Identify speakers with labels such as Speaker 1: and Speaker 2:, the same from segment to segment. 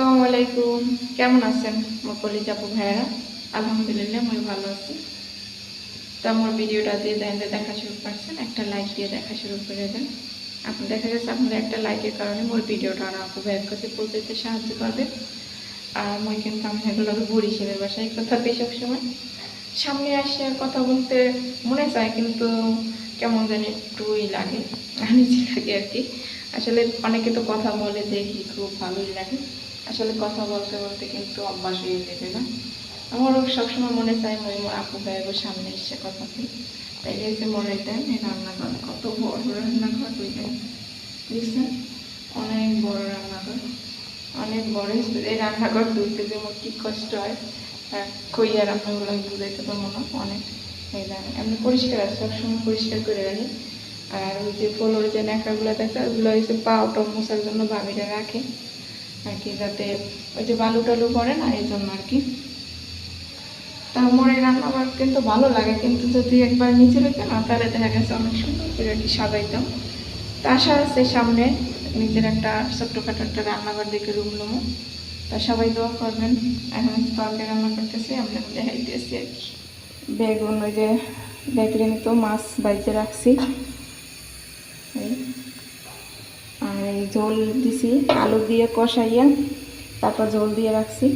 Speaker 1: আলাইকুম। কেমন আছেন মোর কলিজাপু ভাইয়েরা? আলহামদুলিল্লাহ, আমি ভালো আছি। তো আমার ভিডিওটা দিয়ে দেন দেখা শুরু করছেন, একটা লাইক দিয়ে দেখা শুরু করে দেন। আপনি দেখা যাচ্ছে আপনার একটা লাইকের কারণে মোর ভিডিওটা আর আপু ভাইয়ের কাছে পৌঁছাতে সাহায্য করবে। আর মই কিন্তু আমি এগুলো বরিশালের বাসায় কথা পেয়ে সবসময় সামনে আসে কথা বলতে মনে চায়, কিন্তু কেমন জানি একটুই লাগে। আনিজি লাগে আর কি। আসলে অনেকে তো কথা বলে দেখি, খুব ভালোই লাগে। আসলে কথা বলতে বলতে কিন্তু অভ্যাস হয়ে যাবে না। আমারও সবসময় মনে চাই মোর আপু ভাইয়ের সামনে এসে কথা বলি। তাই এসে মনে দেন এই রান্নাঘর, কত বড় রান্নাঘর বুঝলেন বুঝছেন? অনেক বড় রান্নাঘর। অনেক বড় এই রান্নাঘর ধুইতে যে আমার কি কষ্ট হয় আর কইয়ার আপনাগুলো বুঝাইতে পারব না অনেক, এই দেন এমনি পরিষ্কার আছে, সবসময় পরিষ্কার করে রাখি। আর ওই যে পোলোর যে ন্যাকড়াগুলো থাকে ওগুলো হচ্ছে পা ওটা মোছার জন্য ভাবিটা রাখে। আর কি যাতে ওই যে বালু টালু পড়ে না, এই জন্য আর কি। তা এই রান্না আমার কিন্তু ভালো লাগে, কিন্তু যদি একবার নিচে রেখে না, তাহলে দেখা গেছে অনেক সুন্দর করে আর কি সাজাইতাম। তা আশা আছে সামনে নিজের একটা ছোট্টখাটো একটা রান্নাঘর দেখে রুম লুমো তা সবাই দোয়া করবেন, এখন তরকারি রান্না করতেছি, আমরা দেখাইতেছি আর কি। বেগুন ওই যে দেখলেন তো মাছ বাইতে রাখছি। এই। ঝোল দিছি, আলু দিয়ে কষাইয়া, তারপর ঝোল দিয়ে রাখছি।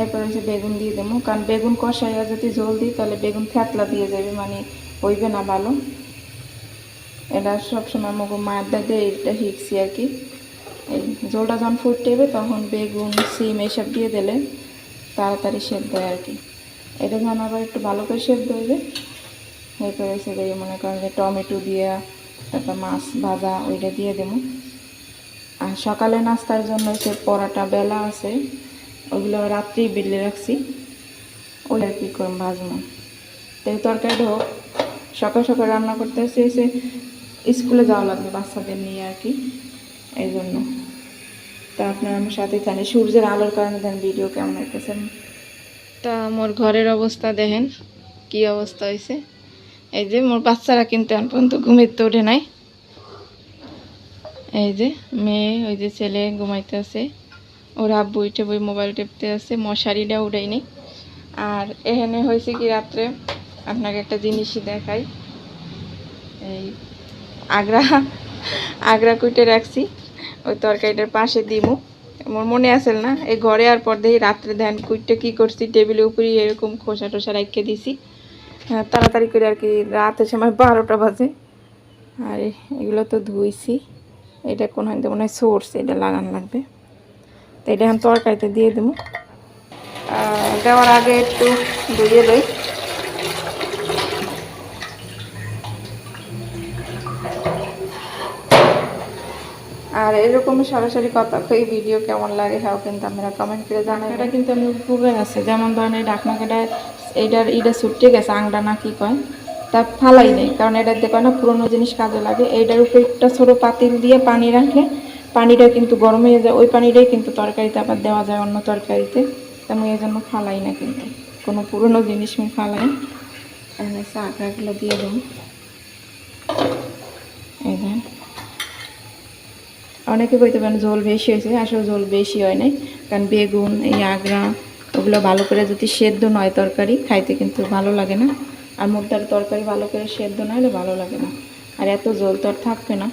Speaker 1: এরপর হচ্ছে বেগুন দিয়ে দেবো, কারণ বেগুন কষাইয়া যদি ঝোল দিই, তাহলে বেগুন থ্যাতলা দিয়ে যাবে মানে হইবে না ভালো। এটা সবসময় মগো মায়ের দাগে এটা শিখছি আর কি। এই ঝোলটা যখন ফুটতে হবে তখন বেগুন, সিম এইসব দিয়ে দিলে তাড়াতাড়ি সেদ্ধ হয় আর কি। এটা যখন আবার একটু ভালো করে সেদ্ধ হইবে, এরপরে সেটা মনে করেন যে টমেটো দিয়ে, তারপর মাছ ভাজা, ওইটা দিয়ে দেবো। আর সকালে নাস্তার জন্য সে পরাটা বেলা আছে, ওগুলো রাত্রি বেলে রাখছি। ওই আর কি করুন ভাজবো। তো এই তরকারিটা হোক সকাল সকাল রান্না করতে এসে এসে স্কুলে যাওয়া লাগবে বাচ্চাদের নিয়ে আর কি, এই জন্য। তা আপনারা আমার সাথে জানি সূর্যের আলোর কারণে দেন ভিডিও কেমন হইতেছেন তা মোর ঘরের অবস্থা দেখেন, কি অবস্থা হয়েছে এই যে মোর বাচ্চারা কিন্তু এখন পর্যন্ত ঘুমের তো ওঠে নাই। এই যে মেয়ে ওই যে ছেলে ঘুমাইতে আছে। ওর আব্বু বই মোবাইল টেপতে আছে মশারিটা নেই। আর এখানে হয়েছে কি রাত্রে আপনাকে একটা জিনিসই দেখাই। এই আগ্রা আগ্রা কুইটে রাখছি। ওই তরকারিটার পাশে দিমু। আমার মনে আসেল না এই ঘরে আর পর দেখি রাত্রে ধ্যান কুইটটা কী করছি টেবিলের উপরেই এরকম খোসা টোসা রাখিয়ে দিছি। হ্যাঁ, তাড়াতাড়ি করে আর কি রাতের সময় বারোটা বাজে। আর এগুলো তো ধুইছি। এটা কোন হয় মনে হয় সোর্স এটা লাগানো লাগবে। তো এটা এখন তরকারিতে দিয়ে দেবো। দেওয়ার আগে একটু ধুয়ে লই। আর এরকম সরাসরি কথা কই ভিডিও কেমন লাগে হ্যাঁ কিন্তু আপনারা কমেন্ট করে জানাই এটা কিন্তু আমি উপকার আছে যেমন ধরেন এই ডাকনা কাটা এইটার এটা ছুটে গেছে আংটা না কি কয়? তা ফালাই নেই। কারণ এটা দেখো না, পুরোনো জিনিস কাজে লাগে। এইটার উপরে একটা ছোটো পাতিল দিয়ে পানি রাখলে পানিটা কিন্তু গরম হয়ে যায়। ওই পানিটাই কিন্তু তরকারিতে আবার দেওয়া যায় অন্য তরকারিতে। তা আমি এই জন্য ফালাই না কিন্তু। কোনো পুরোনো জিনিস আমি ফালাই এখানে চাকরাগুলো দিয়ে দেবো। অনেকে বলতে পারেন ঝোল বেশি হয়েছে। আসলে ঝোল বেশি হয় নাই। কারণ বেগুন, এই আগরা, ওগুলো ভালো করে যদি সেদ্ধ নয় তরকারি, খাইতে কিন্তু ভালো লাগে না। আর মুগদার তরকারি ভালো করে সেদ্ধ না হলে ভালো লাগে না। আর এত জল তো আর থাকবে না।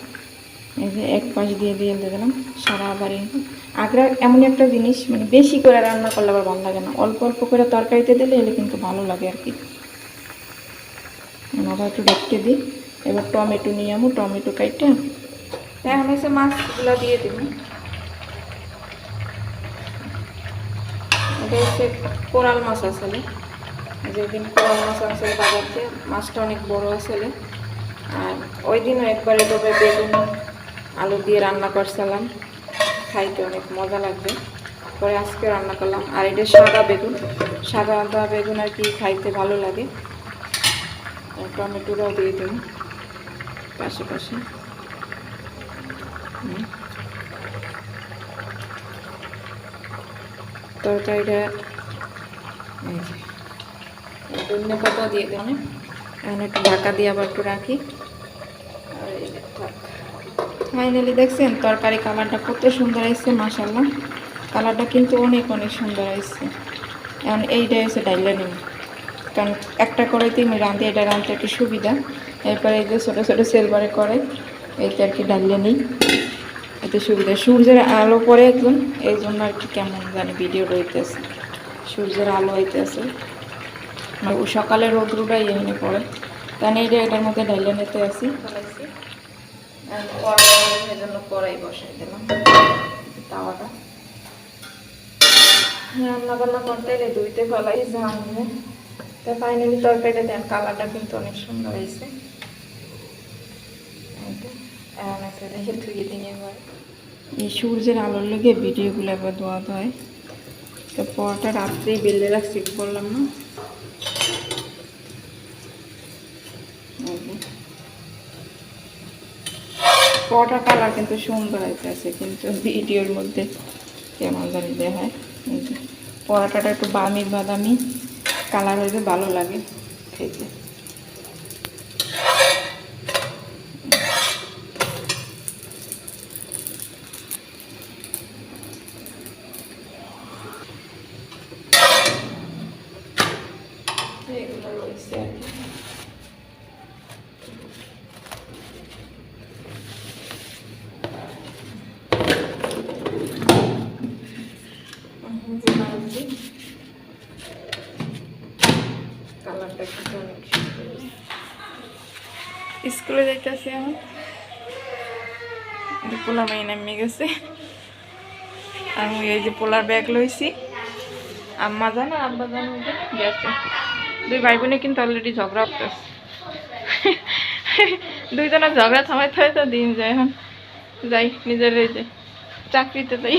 Speaker 1: এই যে এক পাশ দিয়ে দিয়ে দিলাম। সারা এই আগ্রা এমন একটা জিনিস মানে বেশি করে রান্না করলে আবার ভালো লাগে না। অল্প অল্প করে তরকারিতে দিলে এলে কিন্তু ভালো লাগে আর কি। আবার একটু রেখে দিই। এবার টমেটো নিয়ে আমু, টমেটো কাইটা। এখন এসে মাছগুলো দিয়ে দিব। এটা হচ্ছে কোরাল মাছ আসলে। যেদিন কোরাল মাছ আসলে বাজার থেকে মাছটা অনেক বড় আসলে আর ওই দিনও একবারে তবে বেগুন, আলু দিয়ে রান্না করছিলাম। খাইতে অনেক মজা লাগবে। পরে আজকে রান্না করলাম। আর এটা সাদা বেগুন। সাদা আদা বেগুন আর কি খাইতে ভালো লাগে। টমেটোটাও দিয়ে দেব পাশে পাশে। তরকারিটা এই যে। ধনে পাতা দিয়ে দেবো এখন একটু ঢাকা দিয়ে আবার একটু রাখি। ফাইনালি দেখছেন, তরকারি কালারটা কত সুন্দর এসছে মাসাল্লাহ কালারটা কিন্তু অনেক অনেক সুন্দর হয়েছে এখন এইটা হচ্ছে ডাইলে নিব কারণ একটা কড়াইতে আমি রাঁধি, এটা রাঁধতে একটু সুবিধা। এরপরে এই যে ছোটো ছোটো সেলবারে করে এইটা আর কি ডাইলে নিই এতে সুবিধা। সূর্যের আলো পরে একদম, এই জন্য আর কি কেমন জানি ভিডিও রইতেছে সূর্যের আলো হইতেছে। মানে ও সকালে রোদ্রুটাই এমনি পড়ে। তাহলে এইটা এটার মধ্যে ডাইলে নিতে আসি। জন্য কড়াই বসাই দিলাম। তাওয়াটা। রান্না বান্না করতে গেলে দুইতে ফলাই ঝামে তা ফাইনালি তরকারিটা দেন কালারটা কিন্তু অনেক সুন্দর হয়েছে। এই ধুয়ে সূর্যের আলোর লেগে ভিডিওগুলো একবার ধোয়াতে হয় তো পরটা রাত্রেই বেলে রাখছি বললাম না এই যে। পরোটার কালার কিন্তু সুন্দর হইতেছে, কিন্তু ভিডিওর মধ্যে কেমন জানি দেখায়। পরোটাটা একটু বামি বাদামি কালার হয়েছে ভালো লাগে খেতে এগুলো রয়েছে আর কি কালারটা কিন্তু অনেক সুন্দর স্কুলে যাইতেছি এখন পোলা মেয়ে নামে গেছে। আমি এই যে পোলার ব্যাগ লইছি। আম্মা জানো, আব্বা জানো গেছে। দুই ভাই বোনে কিন্তু অলরেডি ঝগড়া করতেছে। দুইজনের ঝগড়া থামাইতে হয় তো দিন যায় এখন। যাই, নিজের এই যে চাকরিতে যাই।